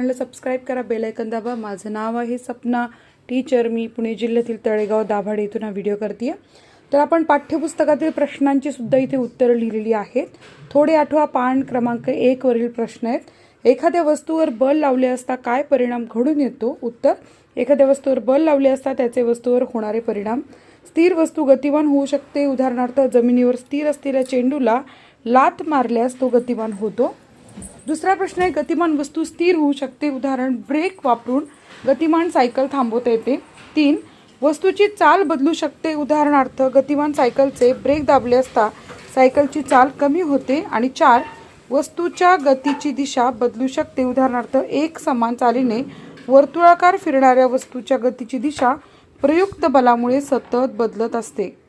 चॅनलला सबस्क्राईब करा बेलायकन दाबा. माझं नाव आहे सपना. टीचर मी पुणे जिल्ह्यातील तळेगाव दाभाडे इथून हा व्हिडिओ करते तर आपण पाठ्यपुस्तकातील प्रश्नांची सुद्धा इथे उत्तरं लिहिलेली आहेत. थोडे आठवा पान क्रमांक एकवरील प्रश्न आहेत. एखाद्या वस्तूवर बल लावले असता काय परिणाम घडून येतो? उत्तर एखाद्या वस्तूवर बल लावले असता त्याचे वस्तूवर होणारे परिणाम. स्थिर वस्तू गतिमान होऊ शकते. उदाहरणार्थ जमिनीवर स्थिर असलेल्या चेंडूला लात मारल्यास तो गतिमान होतो. दुसरा प्रश्न आहे गतिमान वस्तू स्थिर होऊ शकते. उदाहरण ब्रेक वापरून गतिमान सायकल थांबवता येते. तीन वस्तूची चाल बदलू शकते. उदाहरणार्थ गतिमान सायकलचे ब्रेक दाबले असता सायकलची चाल कमी होते. आणि चार वस्तूच्या गतीची दिशा बदलू शकते. उदाहरणार्थ एक समान चालीने वर्तुळाकार फिरणाऱ्या वस्तूच्या गतीची दिशा प्रयुक्त बलामुळे सतत बदलत असते.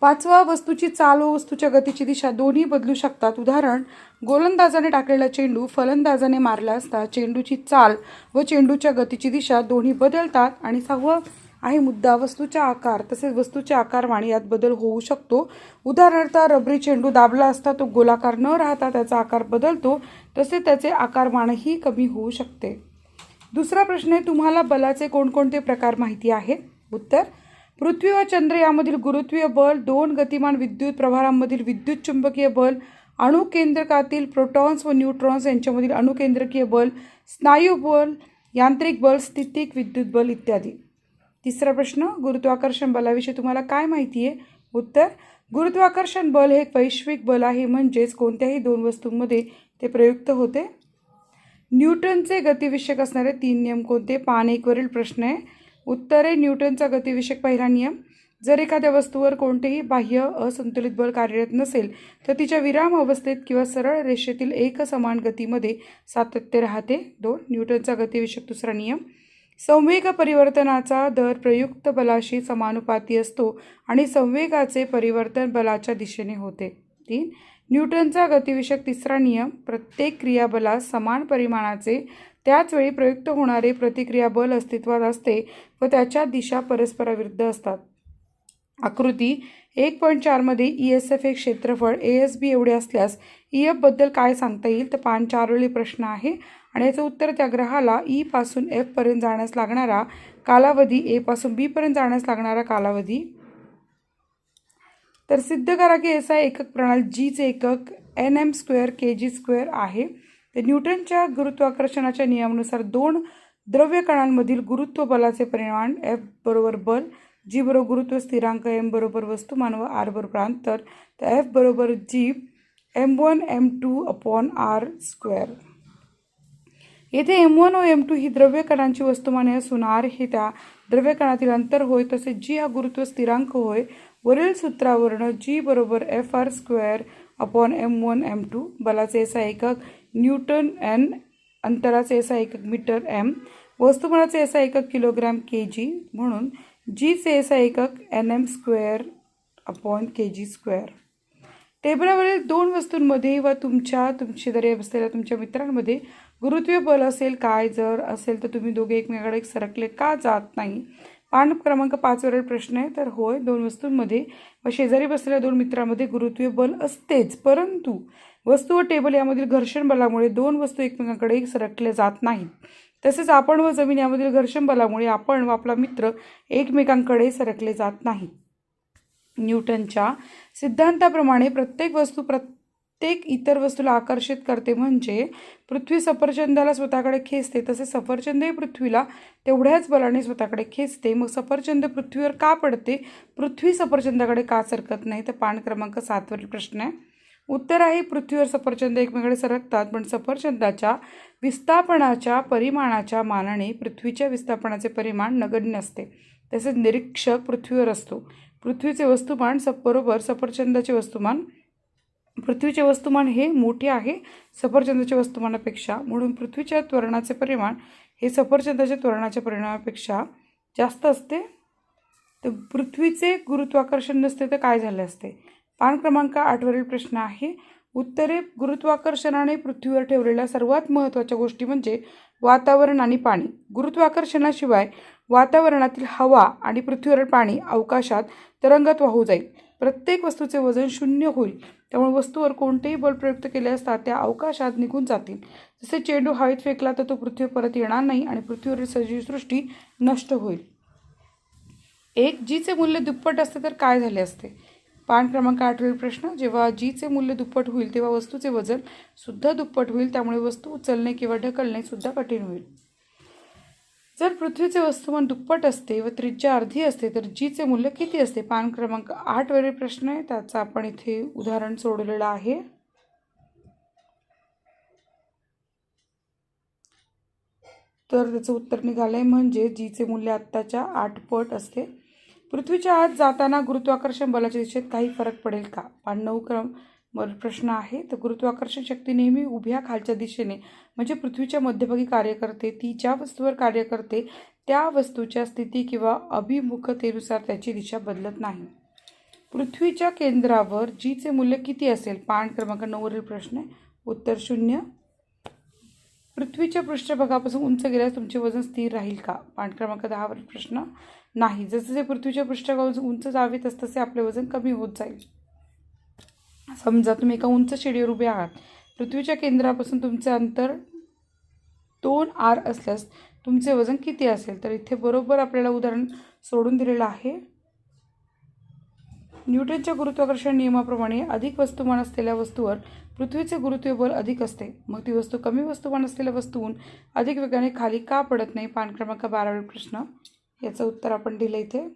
पाचवा वस्तूची चाल व वस्तूच्या गतीची दिशा दोन्ही बदलू शकतात. उदाहरण गोलंदाजाने टाकलेला चेंडू फलंदाजाने मारला असता चेंडूची चाल व चेंडूच्या गतीची दिशा दोन्ही बदलतात आणि सहावं आहे मुद्दा वस्तूचा आकार. तसेच वस्तूच्या आकारवाणी यात बदल होऊ शकतो. उदाहरणार्थ रबरी चेंडू दाबला असता तो गोलाकार न राहता त्याचा आकार बदलतो तसे त्याचे आकारमानही कमी होऊ शकते. दुसरा प्रश्न आहे तुम्हाला बलाचे कोणकोणते प्रकार माहिती आहेत? उत्तर पृथ्वी व चंद्र यामधील गुरुत्वीय बल दोन गतिमान विद्युत प्रभारांमधील विद्युत चुंबकीय बल अणुकेंद्रकातील प्रोटॉन्स व न्यूट्रॉन्स यांच्यामधील अणुकेंद्रकीय बल स्नायू बल यांत्रिक बल स्थितिक विद्युत बल इत्यादी. तिसरा प्रश्न गुरुत्वाकर्षण बलाविषयी तुम्हाला काय माहिती आहे? उत्तर गुरुत्वाकर्षण बल हे वैश्विक बल आहे म्हणजेच कोणत्याही दोन वस्तूंमध्ये ते प्रयुक्त होते. न्यूटनचे गतिविषयक असणारे तीन नियम कोणते? पान एकवरील प्रश्न आहे. उत्तरे न्यूटनचा गतिविषयक पहिला नियम. जर एखाद्या वस्तूवर कोणतेही बाह्य असंतुलित बल कार्यरत नसेल तर तिच्या विराम अवस्थेत किंवा सरळ रेषेतील एक समान गतीमध्ये सातत्य राहते. दोन न्यूटनचा गतिविषयक दुसरा नियम. संवेग परिवर्तनाचा दर प्रयुक्त बलाशी समानुपाती असतो आणि संवेगाचे परिवर्तन बलाच्या दिशेने होते. तीन न्यूटनचा गतिविषयक तिसरा नियम प्रत्येक क्रियाबलास समान परिमाणाचे त्याच वेळी प्रयुक्त होणारे प्रतिक्रिया बल अस्तित्वात असते व त्याच्या दिशा परस्पराविरुद्ध असतात. आकृती एक पॉईंट चारमध्ये ई एस एफ हे क्षेत्रफळ ए एस बी एवढे असल्यास ई एफबद्दल काय सांगता येईल? तर पान चारोळी प्रश्न आहे आणि याचं उत्तर त्या ग्रहाला ई पासून एफपर्यंत जाण्यास लागणारा कालावधी ए पासून बीपर्यंत जाण्यास लागणारा कालावधी तर सिद्ध करा की एस आय एकक प्रणाली जीचे एकक N M square K G square आहे. तर न्यूटनच्या गुरुत्वाकर्षणाच्या नियमानुसार दोन द्रव्य कणांमधील गुरुत्व बलाचे परिमाण एफ बरोबर बल जी बरोबर गुरुत्व स्थिरांक एम बरोबर वस्तुमान व आर बरोबर अंतर तर एफ बरोबर G M one M two upon R square. येथे एम वन व एम टू ही द्रव्य कणांची वस्तुमाने असून आर हे त्या द्रव्य कणातील अंतर होय तसेच जी हा गुरुत्व स्थिरांक होय वरील सूत्रावरनं जी बरोबर F R square upon M one M two बलाचे एसा एकक न्यूटन एन अंतराचे एसा एकक मीटर एम वस्तुमानाचे एसा एकक किलोग्रॅम के जी म्हणून जीचे एसा एकक N M square upon K G square टेबलावरील दोन वस्तूंमध्ये व तुमच्या तुमची दरी असलेल्या तुमच्या मित्रांमध्ये गुरुत्वीय बल असेल काय जर असेल तर तुम्ही दोघे एकमेकाकडे सरकले का जात नाही? पान क्रमांक पाचवरील प्रश्न आहे. तर होय दोन वस्तूंमध्ये व शेजारी बसलेल्या दोन मित्रांमध्ये गुरुत्वीय बल असतेच. परंतु वस्तू व टेबल यामधील घर्षण बलामुळे दोन वस्तू एकमेकांकडे सरकल्या जात नाहीत. तसेच आपण व जमीन यामधील घर्षण बलामुळे आपण व आपला मित्र एकमेकांकडे सरकले जात नाही न्यूटनच्या सिद्धांताप्रमाणे प्रत्येक वस्तू प्रत्येक प्रत्येक इतर वस्तूला आकर्षित करते म्हणजे पृथ्वी सफरचंदाला स्वतःकडे खेचते तसे सफरचंदही पृथ्वीला तेवढ्याच बलाने स्वतःकडे खेचते. मग सफरचंद पृथ्वीवर का पडते? पृथ्वी सफरचंदाकडे का सरकत नाही? तर पान क्रमांक सातवरील प्रश्न आहे. उत्तर आहे पृथ्वीवर सफरचंद एकमेकडे सरकतात पण सफरचंदाच्या विस्थापनाच्या परिमाणाच्या मानाने पृथ्वीच्या विस्थापनाचे परिमाण नगण्य असते. तसेच निरीक्षक पृथ्वीवर असतो. पृथ्वीचे वस्तुमान सप बरोबर सफरचंदाचे वस्तुमान पृथ्वीचे वस्तुमान हे मोठे आहे सफरचंदाच्या वस्तुमानापेक्षा. म्हणून पृथ्वीच्या त्वरणाचे परिमाण हे सफरचंदाच्या त्वरणाच्या परिणामापेक्षा जास्त असते. तर पृथ्वीचे गुरुत्वाकर्षण नसते तर काय झाले असते? पान क्रमांक आठवरील प्रश्न आहे उत्तरे गुरुत्वाकर्षणाने पृथ्वीवर ठेवलेल्या सर्वात महत्त्वाच्या गोष्टी म्हणजे वातावरण आणि पाणी. गुरुत्वाकर्षणाशिवाय वातावरणातील हवा आणि पृथ्वीवरील पाणी अवकाशात तरंगत वाहू जाईल. प्रत्येक वस्तूचे वजन शून्य होईल. त्यामुळे वस्तूवर कोणतेही बल प्रयुक्त केले असता त्या अवकाशात निघून जातील. जसे चेंडू हवेत फेकला तर तो पृथ्वीवर परत येणार नाही आणि पृथ्वीवरील सजीवसृष्टी नष्ट होईल. एक जीचे मूल्य दुप्पट असते तर काय झाले असते? पान क्रमांक आठवेल प्रश्न. जेव्हा जीचे मूल्य दुप्पट होईल तेव्हा वस्तूचे वजन सुद्धा दुप्पट होईल त्यामुळे वस्तू उचलणे किंवा ढकलणे सुद्धा कठीण होईल. जर पृथ्वीचे वस्तुमान दुप्पट असते व त्रिज्या अर्धी असते तर जीचे मूल्य किती असते? पान क्रमांक आठवरील प्रश्न आहे. त्याचं आपण इथे उदाहरण सोडलेलं आहे. तर त्याचं उत्तर निघालं आहे म्हणजे जीचे मूल्य आत्ताच्या आठ पट असते. पृथ्वीच्या आत जाताना गुरुत्वाकर्षण बलाच्या दिशेत काही फरक पडेल का? पान नऊ क्रम वर प्रश्न आहे तर गुरुत्वाकर्षण शक्ती नेहमी उभ्या खालच्या दिशेने म्हणजे पृथ्वीच्या मध्यभागी कार्य करते ती ज्या वस्तूवर कार्य करते त्या वस्तूच्या स्थिती किंवा अभिमुखतेनुसार त्याची दिशा बदलत नाही. पृथ्वीच्या केंद्रावर जीचे मूल्य किती असेल? पान क्रमांक नऊवरील प्रश्न आहे. उत्तर शून्य. पृथ्वीच्या पृष्ठभागापासून उंच गेल्यास तुमचे वजन स्थिर राहील का? पान क्रमांक दहावरील प्रश्न नाही. जसजसे पृथ्वीच्या पृष्ठभागापासून उंच जावे तसतसे आपले वजन कमी होत जाईल. समजा तुम्ही एका उंच शिडीवर उभे आहात पृथ्वीच्या केंद्रापासून तुमचे अंतर दोन आर असल्यास तुमचे वजन किती असेल? तर इथे बरोबर आपल्याला उदाहरण सोडून दिलेलं आहे. न्यूटनच्या गुरुत्वाकर्षण नियमाप्रमाणे अधिक वस्तुमान असलेल्या वस्तूवर पृथ्वीचे गुरुत्व बल अधिक असते. मग ती वस्तू कमी वस्तुमान असलेल्या वस्तूहून अधिक वेगाने खाली का पडत नाही? पान क्रमांक बारावे प्रश्न. याचं उत्तर आपण दिलं इथे.